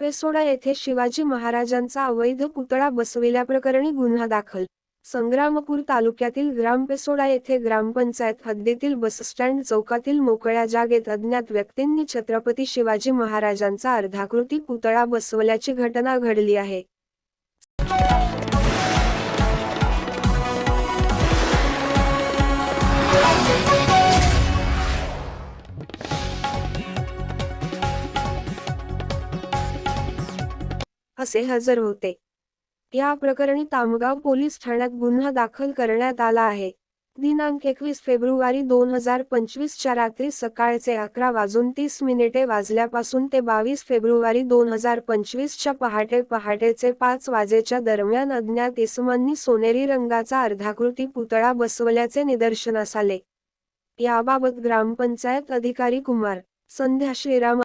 पेसोडा येथे शिवाजी महाराजांचा अवैध पुतळा बसविल्याप्रकरणी गुन्हा दाखल. संग्रामपूर तालुक्यातील ग्रामपेसोडा येथे ग्रामपंचायत हद्दीतील बसस्टँड चौकातील मोकळ्या जागेत अज्ञात व्यक्तींनी छत्रपती शिवाजी महाराजांचा अर्धाकृती पुतळा बसवल्याची घटना घडली आहे. असे हजर होते. या प्रकरणी तामगाव पोलीस ठाण्यात गुन्हा दाखल करण्यात आला आहे. दिनांक एकवीस फेब्रुवारी दोन हजार पंचवीसच्या रात्री सकाळचे अकरा वाजून तीस मिनिटे वाजल्यापासून ते बावीस फेब्रुवारी दोन हजार पंचवीसच्या पहाटे पहाटेचे पाच वाजेच्या दरम्यान अज्ञात इसमांनी सोनेरी रंगाचा अर्धाकृती पुतळा बसवल्याचे निदर्शनास आले. याबाबत ग्रामपंचायत अधिकारी कुमार संध्या श्रीराम